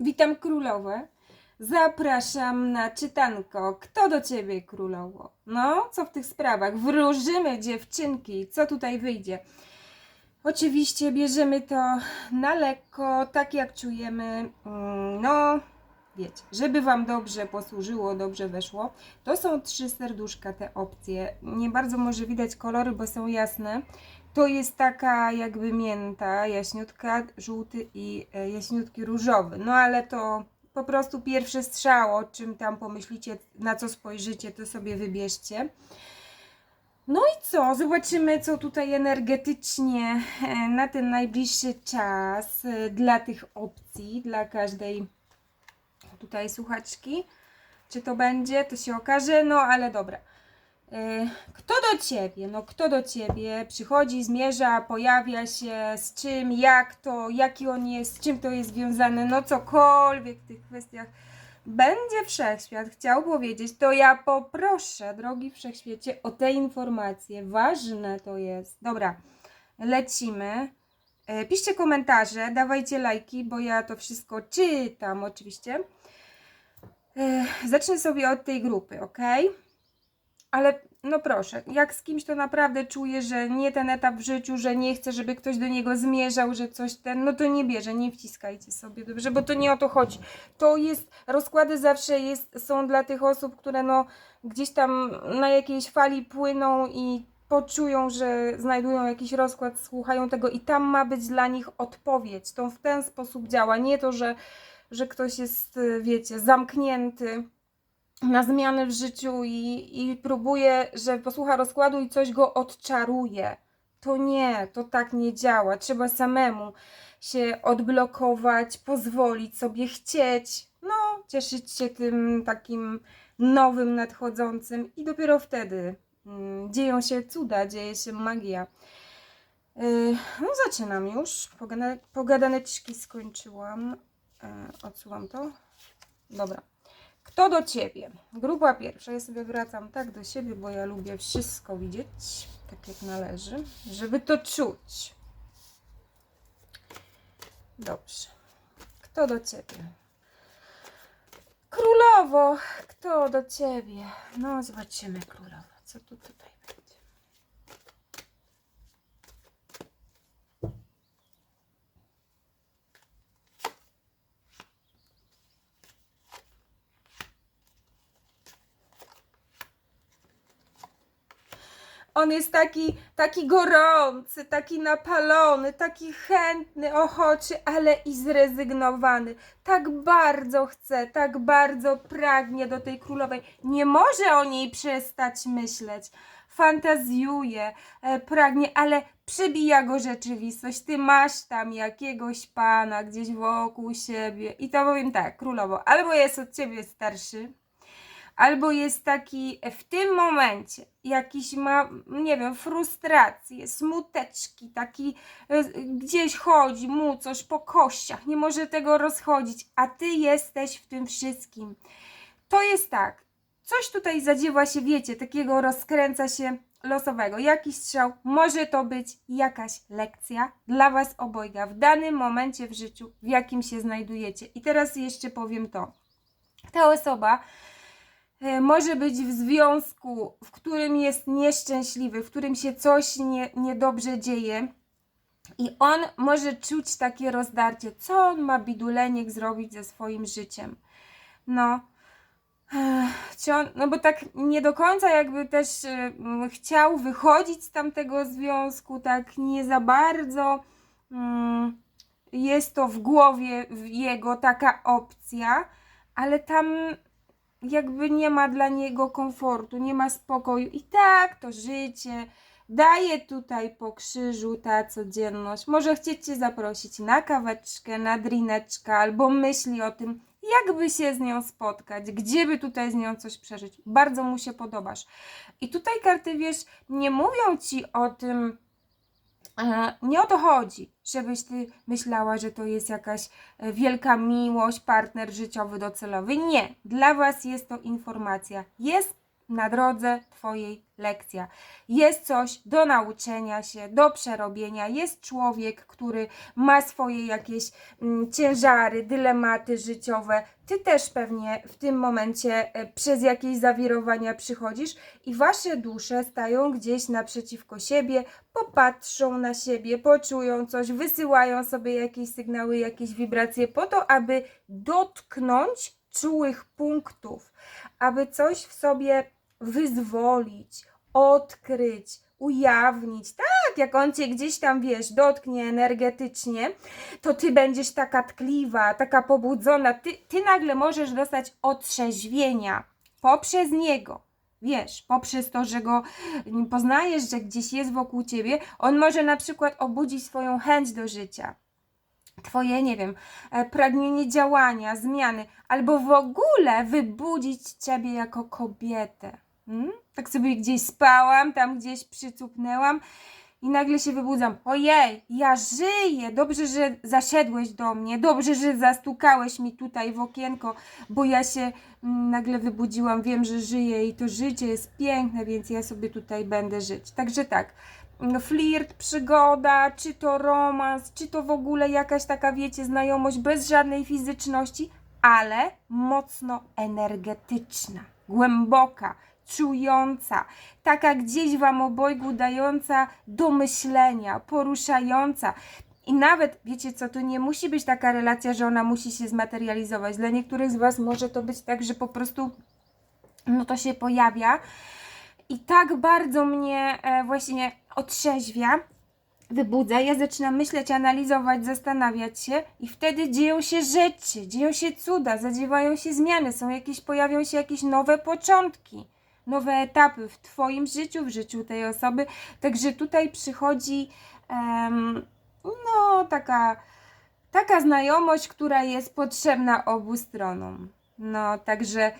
Witam królowe. Zapraszam na czytanko. Kto do ciebie królowo? No, co w tych sprawach? Wróżymy dziewczynki. Co tutaj wyjdzie? Oczywiście bierzemy to na lekko, tak jak czujemy. Mm, No, wiecie, żeby Wam dobrze posłużyło, dobrze weszło. To są trzy serduszka, te opcje. Nie bardzo może widać kolory, bo są jasne. To jest taka jakby mięta, jaśniutka, żółty i e, jaśniutki różowy. No ale to po prostu pierwszy strzał, o czym tam pomyślicie, na co spojrzycie, to sobie wybierzcie. No i co? Zobaczymy, co tutaj energetycznie e, na ten najbliższy czas e, dla tych opcji, dla każdej tutaj słuchaczki. Czy to będzie, to się okaże, no ale dobra. E, Kto do ciebie? No kto do ciebie przychodzi, zmierza, pojawia się, z czym, jak to, jaki on jest, z czym to jest związane, no cokolwiek w tych kwestiach będzie wszechświat chciał powiedzieć, to ja poproszę, drogi wszechświecie, o te informacje. Ważne to jest. Dobra, lecimy. E, Piszcie komentarze, dawajcie lajki, bo ja to wszystko czytam oczywiście. E, Zacznę sobie od tej grupy, ok? Ale no proszę, jak z kimś to naprawdę czuje, że nie ten etap w życiu, że nie chce, żeby ktoś do niego zmierzał, że coś ten, no to nie bierze, nie wciskajcie sobie, dobrze, bo to nie o to chodzi. To jest, rozkłady zawsze jest, są dla tych osób, które no gdzieś tam na jakiejś fali płyną i poczują, że znajdują jakiś rozkład, słuchają tego i tam ma być dla nich odpowiedź. To w ten sposób działa, nie to, że, że ktoś jest, y, wiecie, zamknięty na zmiany w życiu i, i próbuje, że posłucha rozkładu i coś go odczaruje. To nie, to tak nie działa. Trzeba samemu się odblokować, pozwolić sobie chcieć, no, cieszyć się tym takim nowym, nadchodzącym i dopiero wtedy mm, dzieją się cuda, dzieje się magia. Yy, no, zaczynam już. Pogada- Pogadaneczki skończyłam. Yy, odsuwam to. Dobra. Kto do ciebie? Grupa pierwsza. Ja sobie wracam tak do siebie, bo ja lubię wszystko widzieć, tak jak należy, żeby to czuć. Dobrze. Kto do ciebie? Królowo, kto do ciebie? No, zobaczymy, królowo, co tu tutaj będzie. On jest taki, taki gorący, taki napalony, taki chętny, ochoczy, ale i zrezygnowany. Tak bardzo chce, tak bardzo pragnie do tej królowej. Nie może o niej przestać myśleć. Fantazjuje, e, pragnie, ale przebija go rzeczywistość. Ty masz tam jakiegoś pana gdzieś wokół siebie. I to powiem tak, królowo, albo jest od ciebie starszy, albo jest taki w tym momencie jakiś ma, nie wiem, frustracje, smuteczki, taki e, gdzieś chodzi mu coś po kościach, nie może tego rozchodzić, a ty jesteś w tym wszystkim. To jest tak, coś tutaj zadziewa się, wiecie, takiego rozkręca się losowego, jakiś strzał, może to być jakaś lekcja dla was obojga w danym momencie w życiu, w jakim się znajdujecie. I teraz jeszcze powiem to. Ta osoba e, może być w związku, w którym jest nieszczęśliwy, w którym się coś nie, niedobrze dzieje. I on może czuć takie rozdarcie, co on ma biduleniek zrobić ze swoim życiem. No, no bo tak nie do końca jakby też mm, chciał wychodzić z tamtego związku, tak nie za bardzo mm, jest to w głowie jego taka opcja, ale tam jakby nie ma dla niego komfortu, nie ma spokoju. I tak to życie daje tutaj po krzyżu ta codzienność. Może chcieć zaprosić na kaweczkę, na drineczkę, albo myśli o tym, jakby się z nią spotkać, gdzie by tutaj z nią coś przeżyć. Bardzo mu się podobasz. I tutaj karty, wiesz, nie mówią ci o tym, Nie o to chodzi, żebyś ty myślała, że to jest jakaś e, wielka miłość, partner życiowy docelowy. Nie, dla was jest to informacja. Jest na drodze Twojej lekcja. Jest coś do nauczenia się, do przerobienia. Jest człowiek, który ma swoje jakieś mm, ciężary, dylematy życiowe. Ty też pewnie w tym momencie e, przez jakieś zawirowania przychodzisz i wasze dusze stają gdzieś naprzeciwko siebie, popatrzą na siebie, poczują coś, wysyłają sobie jakieś sygnały, jakieś wibracje po to, aby dotknąć czułych punktów, aby coś w sobie wyzwolić, odkryć, ujawnić. Tak, jak on cię gdzieś tam, wiesz, dotknie energetycznie, to ty będziesz taka tkliwa, taka pobudzona. Ty, ty nagle możesz dostać otrzeźwienia poprzez niego. Wiesz, poprzez to, że go poznajesz, że gdzieś jest wokół ciebie, on może na przykład obudzić swoją chęć do życia. Twoje, nie wiem, e, pragnienie działania, zmiany, albo w ogóle wybudzić ciebie jako kobietę. Mm? Tak sobie gdzieś spałam, tam gdzieś przycupnęłam i nagle się wybudzam. Ojej, ja żyję! Dobrze, że zaszedłeś do mnie, dobrze, że zastukałeś mi tutaj w okienko, bo ja się mm, nagle wybudziłam, wiem, że żyję i to życie jest piękne, więc ja sobie tutaj będę żyć. Także tak, mm, flirt, przygoda, czy to romans, czy to w ogóle jakaś taka, wiecie, znajomość bez żadnej fizyczności, ale mocno energetyczna, głęboka, czująca, taka gdzieś Wam obojgu dająca do myślenia, poruszająca. I nawet, wiecie co, to nie musi być taka relacja, że ona musi się zmaterializować. Dla niektórych z Was może to być tak, że po prostu no to się pojawia i tak bardzo mnie e, właśnie otrzeźwia, wybudza, ja zaczynam myśleć, analizować, zastanawiać się i wtedy dzieją się rzeczy, dzieją się cuda, zadziewają się zmiany, są jakieś, pojawią się jakieś nowe początki, nowe etapy w Twoim życiu, w życiu tej osoby. Także tutaj przychodzi em, no taka, taka znajomość, która jest potrzebna obu stronom. No, także e,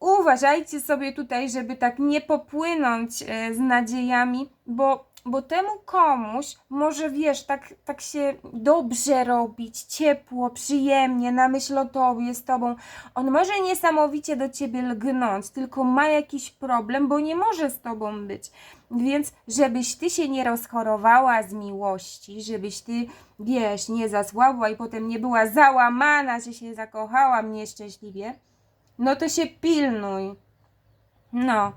uważajcie sobie tutaj, żeby tak nie popłynąć e, z nadziejami, bo bo temu komuś może, wiesz, tak, tak się dobrze robić, ciepło, przyjemnie, na myśl o tobie, z tobą. On może niesamowicie do ciebie lgnąć, tylko ma jakiś problem, bo nie może z tobą być. Więc żebyś ty się nie rozchorowała z miłości, żebyś ty, wiesz, nie zasłabła i potem nie była załamana, że się zakochałam nieszczęśliwie, no to się pilnuj. No.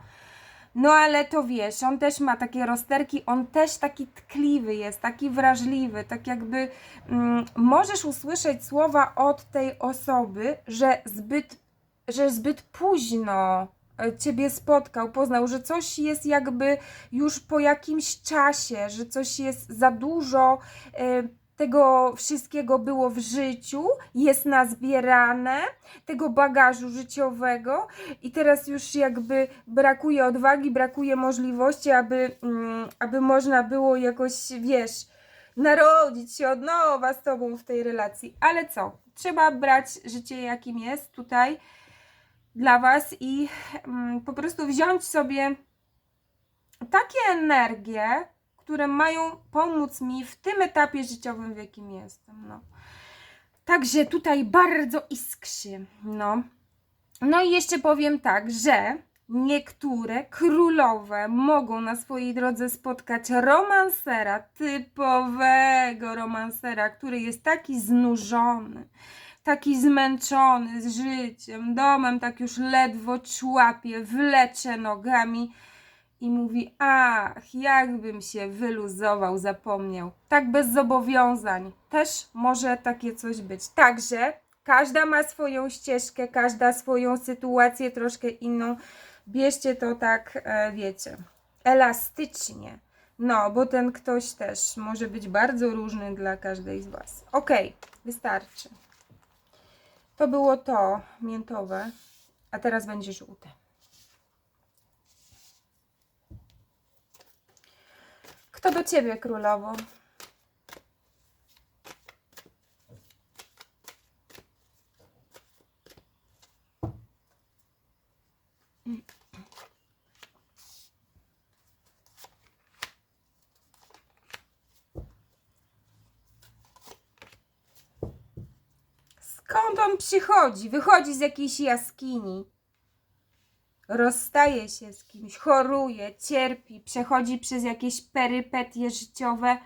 No ale to wiesz, on też ma takie rozterki, on też taki tkliwy jest, taki wrażliwy, tak jakby mm, możesz usłyszeć słowa od tej osoby, że zbyt, że zbyt późno e, Ciebie spotkał, poznał, że coś jest jakby już po jakimś czasie, że coś jest za dużo. y, tego wszystkiego było w życiu, jest nazbierane, tego bagażu życiowego i teraz już jakby brakuje odwagi, brakuje możliwości, aby, mm, aby można było jakoś, wiesz, narodzić się od nowa z tobą w tej relacji. Ale co? Trzeba brać życie jakim jest tutaj dla was i mm, po prostu wziąć sobie takie energie, które mają pomóc mi w tym etapie życiowym, w jakim jestem. No. Także tutaj bardzo iskrzy. No. no i jeszcze powiem tak, że niektóre królowe mogą na swojej drodze spotkać romansera, typowego romansera, który jest taki znużony, taki zmęczony z życiem, domem, tak już ledwo człapie, wlecze nogami i mówi: Ach, jakbym się wyluzował, zapomniał. Tak bez zobowiązań. Też może takie coś być. Także każda ma swoją ścieżkę, każda swoją sytuację troszkę inną. Bierzcie to tak, e, wiecie, elastycznie. No, bo ten ktoś też może być bardzo różny dla każdej z Was. Ok, wystarczy. To było to miętowe, a teraz będzie żółte. Kto do ciebie, królowo? Skąd on przychodzi? Wychodzi z jakiejś jaskini. Rozstaje się z kimś, choruje, cierpi, przechodzi przez jakieś perypetie życiowe.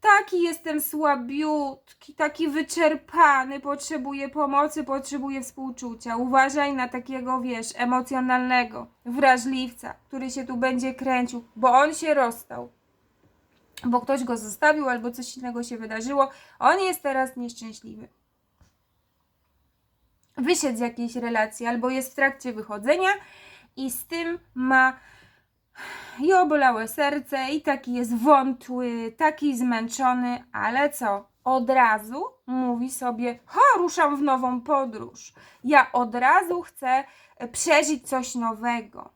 Taki jestem słabiutki, taki wyczerpany, potrzebuję pomocy, potrzebuję współczucia. Uważaj na takiego, wiesz, emocjonalnego wrażliwca, który się tu będzie kręcił, bo on się rozstał. Bo ktoś go zostawił, albo coś innego się wydarzyło. On jest teraz nieszczęśliwy. Wyszedł z jakiejś relacji, albo jest w trakcie wychodzenia i z tym ma i obolałe serce, i taki jest wątły, taki zmęczony, ale co? Od razu mówi sobie: Ho, ruszam w nową podróż. Ja od razu chcę przeżyć coś nowego.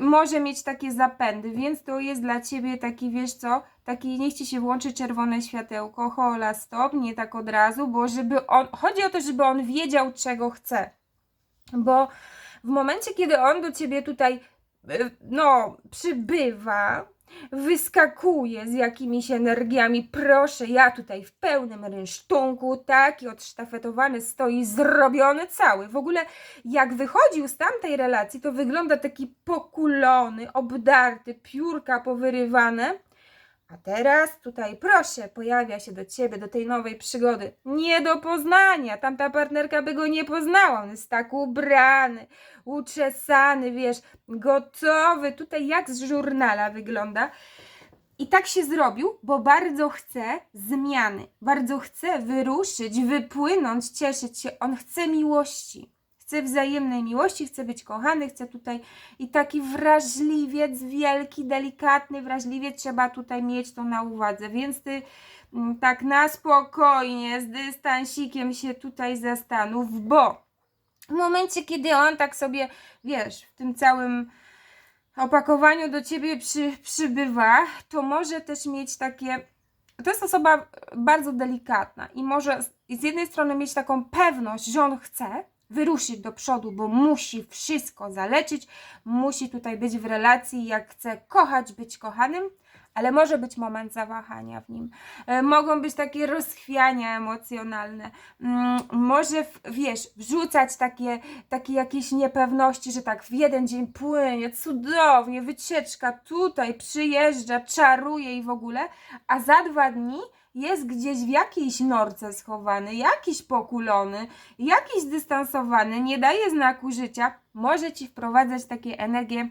Może mieć takie zapędy, więc to jest dla ciebie taki, wiesz co, taki niech ci się włączy czerwone światełko, hola, stop, nie tak od razu, bo żeby on, chodzi o to, żeby on wiedział, czego chce. Bo w momencie, kiedy on do ciebie tutaj, e, no, przybywa, wyskakuje z jakimiś energiami, proszę, ja tutaj w pełnym rynsztunku, taki odsztafetowany stoi, zrobiony cały. W ogóle jak wychodził z tamtej relacji, to wygląda taki pokulony, obdarty, piórka powyrywane. A teraz tutaj, proszę, pojawia się do ciebie, do tej nowej przygody. Nie do poznania. Tamta partnerka by go nie poznała. On jest tak ubrany, uczesany, wiesz, gotowy. Tutaj jak z żurnala wygląda. I tak się zrobił, bo bardzo chce zmiany. Bardzo chce wyruszyć, wypłynąć, cieszyć się. On chce miłości. Chce wzajemnej miłości, chce być kochany, chce tutaj i taki wrażliwiec, wielki, delikatny wrażliwiec trzeba tutaj mieć to na uwadze. Więc ty mm, tak na spokojnie, z dystansikiem się tutaj zastanów, bo w momencie, kiedy on tak sobie, wiesz, w tym całym opakowaniu do ciebie przy, przybywa, to może też mieć takie. To jest osoba bardzo delikatna i może z jednej strony mieć taką pewność, że on chce wyruszyć do przodu, bo musi wszystko zalecić, musi tutaj być w relacji, jak chce kochać, być kochanym, ale może być moment zawahania w nim. E, Mogą być takie rozchwiania emocjonalne. Mm, Może, wiesz, wrzucać takie takie jakieś niepewności, że tak w jeden dzień płynie, cudownie, wycieczka tutaj, przyjeżdża, czaruje i w ogóle, a za dwa dni jest gdzieś w jakiejś norce schowany, jakiś pokulony, jakiś dystansowany, nie daje znaku życia, może ci wprowadzać takie energie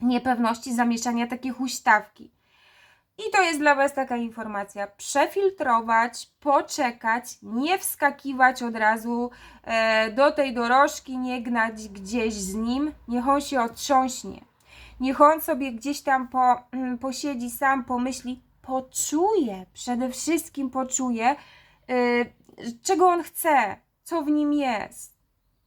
niepewności, zamieszania, takie huśtawki. I to jest dla Was taka informacja. Przefiltrować, poczekać, nie wskakiwać od razu e, do tej dorożki, nie gnać gdzieś z nim. Niech on się otrząśnie. Niech on sobie gdzieś tam po, mm, posiedzi sam, pomyśli, poczuje, przede wszystkim poczuje, y, czego on chce, co w nim jest,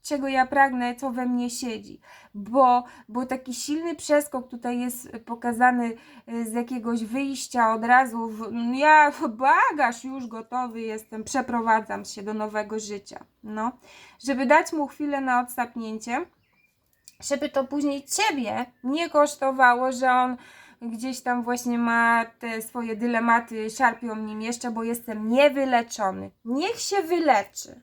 czego ja pragnę, co we mnie siedzi. Bo, bo taki silny przeskok tutaj jest pokazany y, z jakiegoś wyjścia od razu. W, ja bagaż już gotowy jestem, przeprowadzam się do nowego życia. No, żeby dać mu chwilę na odsapnięcie, żeby to później ciebie nie kosztowało, że on gdzieś tam właśnie ma te swoje dylematy, szarpią nim jeszcze, bo jestem niewyleczony. Niech się wyleczy.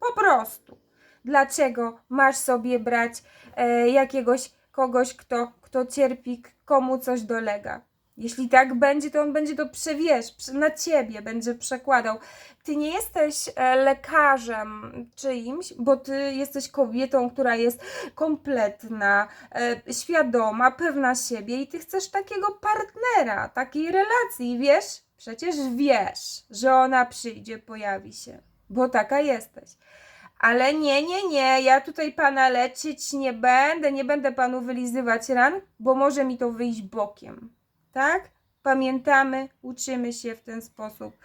Po prostu. Dlaczego masz sobie brać e, jakiegoś kogoś, kto, kto cierpi, komu coś dolega? Jeśli tak będzie, to on będzie to przewiesz, prze- na ciebie będzie przekładał. Ty nie jesteś e, lekarzem czyimś, bo ty jesteś kobietą, która jest kompletna, e, świadoma, pewna siebie i ty chcesz takiego partnera, takiej relacji, wiesz? Przecież wiesz, że ona przyjdzie, pojawi się, bo taka jesteś. Ale nie, nie, nie, ja tutaj pana leczyć nie będę, nie będę panu wylizywać ran, bo może mi to wyjść bokiem. Tak? Pamiętamy, uczymy się w ten sposób.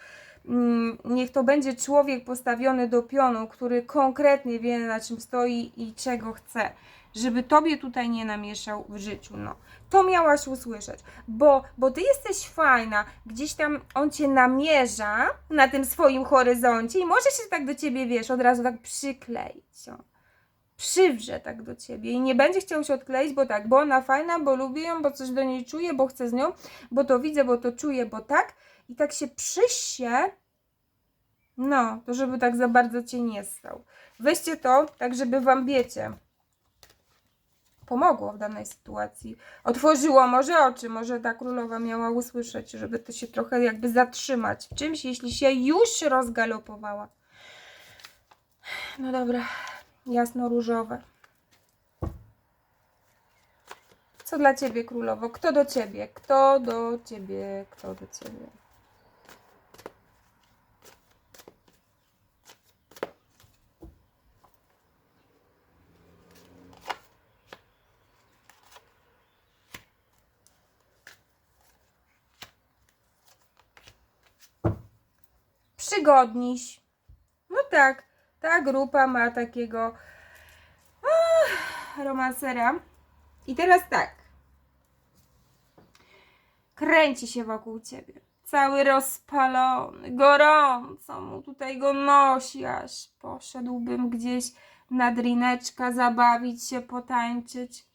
Mm, Niech to będzie człowiek postawiony do pionu, który konkretnie wie na czym stoi i czego chce, żeby tobie tutaj nie namieszał w życiu. No, to miałaś usłyszeć, bo, bo ty jesteś fajna, gdzieś tam on cię namierza na tym swoim horyzoncie i może się tak do ciebie, wiesz, od razu tak przykleić. Przywrze tak do ciebie i nie będzie chciał się odkleić, bo tak, bo ona fajna, bo lubię ją, bo coś do niej czuję, bo chcę z nią, bo to widzę, bo to czuję, bo tak. I tak się przysie No, to żeby tak za bardzo cię nie stał. Weźcie to, tak żeby wam wiecie. Pomogło w danej sytuacji. Otworzyło może oczy, może ta królowa miała usłyszeć, żeby to się trochę jakby zatrzymać w czymś, jeśli się już rozgalopowała. No dobra, jasno-różowe. Co dla ciebie, królowo? Kto do ciebie? Kto do ciebie? Kto do ciebie? Przygodniś. No tak, ta grupa ma takiego ach, romansera. I teraz tak. Kręci się wokół ciebie. Cały rozpalony, gorąco mu tutaj go nosi, aż poszedłbym gdzieś na drineczka, zabawić się, potańczyć.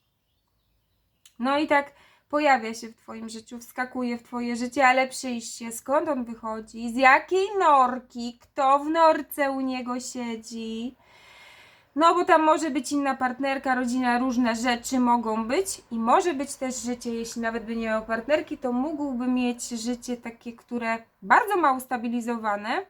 No i tak pojawia się w Twoim życiu, wskakuje w Twoje życie, ale przyjście, skąd on wychodzi, z jakiej norki, kto w norce u niego siedzi. No, bo tam może być inna partnerka, rodzina, różne rzeczy mogą być i może być też życie, jeśli nawet by nie miał partnerki, to mógłby mieć życie takie, które bardzo ma ustabilizowane,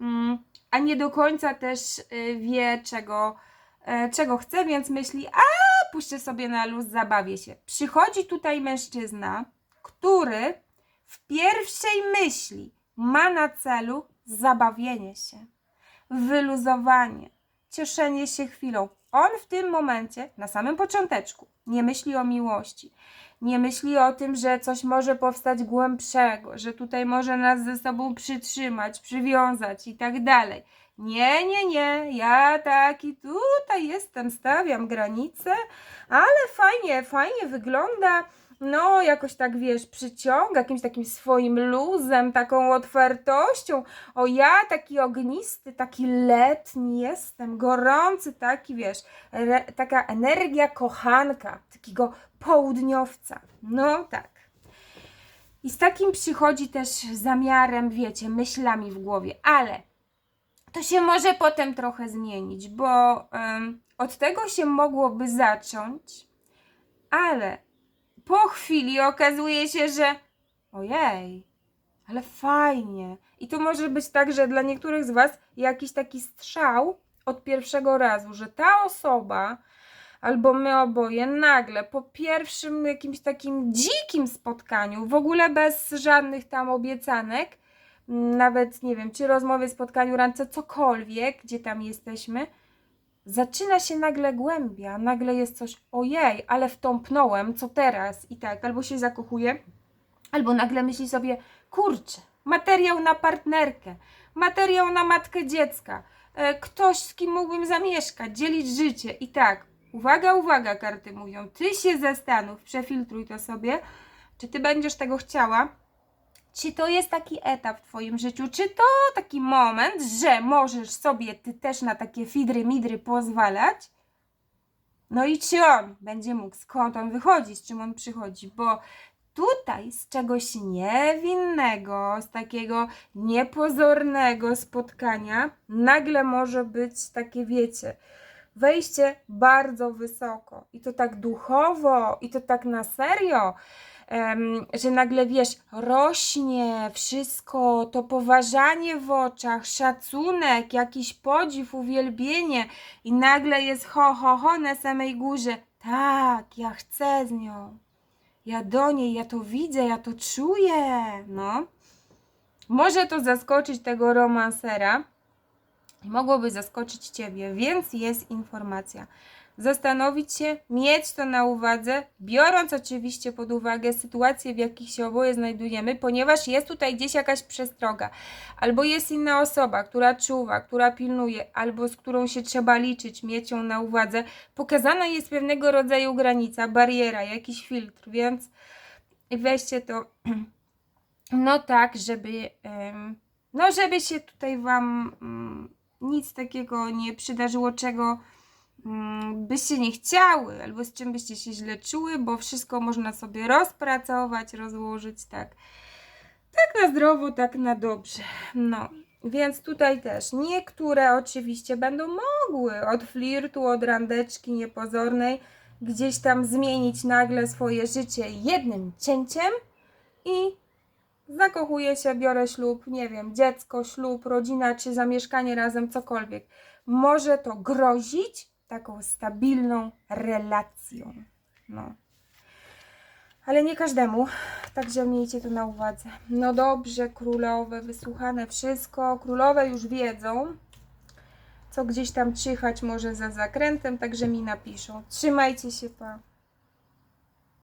mm, a nie do końca też y, wie, czego, e, czego chce, więc myśli, a puszczę sobie na luz, zabawię się. Przychodzi tutaj mężczyzna, który w pierwszej myśli ma na celu zabawienie się, wyluzowanie, cieszenie się chwilą. On w tym momencie, na samym począteczku, nie myśli o miłości. Nie myśli o tym, że coś może powstać głębszego, że tutaj może nas ze sobą przytrzymać, przywiązać i tak dalej. Nie, nie, nie, ja taki tutaj jestem, stawiam granice, ale fajnie, fajnie wygląda. No, jakoś tak wiesz, przyciąga jakimś takim swoim luzem, taką otwartością. O, ja taki ognisty, taki letni jestem, gorący, taki wiesz, re, taka energia kochanka, takiego południowca. No, tak. I z takim przychodzi też zamiarem, wiecie, myślami w głowie, ale to się może potem trochę zmienić, bo em, od tego się mogłoby zacząć, ale po chwili okazuje się, że ojej, ale fajnie. I to może być tak, że dla niektórych z Was jakiś taki strzał od pierwszego razu, że ta osoba albo my oboje nagle po pierwszym jakimś takim dzikim spotkaniu, w ogóle bez żadnych tam obiecanek, nawet nie wiem, czy rozmowie, spotkaniu, randce, cokolwiek, gdzie tam jesteśmy, zaczyna się nagle głębia, nagle jest coś, ojej, ale wtąpnąłem, co teraz? I tak, albo się zakochuje, albo nagle myśli sobie, kurczę, materiał na partnerkę, materiał na matkę dziecka, e, ktoś, z kim mógłbym zamieszkać, dzielić życie. I tak, uwaga, uwaga, karty mówią, ty się zastanów, przefiltruj to sobie, czy ty będziesz tego chciała, czy to jest taki etap w Twoim życiu? Czy to taki moment, że możesz sobie Ty też na takie fidry, midry pozwalać? No i czy on będzie mógł, skąd on wychodzi, z czym on przychodzi? Bo tutaj z czegoś niewinnego, z takiego niepozornego spotkania, nagle może być takie, wiecie, wejście bardzo wysoko i to tak duchowo, i to tak na serio że nagle wiesz, rośnie wszystko, to poważanie w oczach, szacunek, jakiś podziw, uwielbienie i nagle jest ho, ho, ho na samej górze. Tak, ja chcę z nią. Ja do niej, ja to widzę, ja to czuję. No. Może to zaskoczyć tego romansera mogłoby zaskoczyć ciebie, więc jest informacja zastanowić się, mieć to na uwadze, biorąc oczywiście pod uwagę sytuację, w jakich się oboje znajdujemy, ponieważ jest tutaj gdzieś jakaś przestroga, albo jest inna osoba, która czuwa, która pilnuje, albo z którą się trzeba liczyć, mieć ją na uwadze. Pokazana jest pewnego rodzaju granica, bariera, jakiś filtr, więc weźcie to no tak, żeby no żeby się tutaj Wam mm, nic takiego nie przydarzyło, czego byście nie chciały, albo z czym byście się źle czuły, bo wszystko można sobie rozpracować, rozłożyć, tak. Tak na zdrowo, tak na dobrze. No. Więc tutaj też niektóre oczywiście będą mogły od flirtu, od randeczki niepozornej gdzieś tam zmienić nagle swoje życie jednym cięciem i zakochuję się, biorę ślub, nie wiem, dziecko, ślub, rodzina czy zamieszkanie razem, cokolwiek. Może to grozić taką stabilną relacją. No. Ale nie każdemu, także miejcie to na uwadze. No dobrze, królowe, wysłuchane wszystko. Królowe już wiedzą, co gdzieś tam czyhać może za zakrętem, także mi napiszą. Trzymajcie się, pa.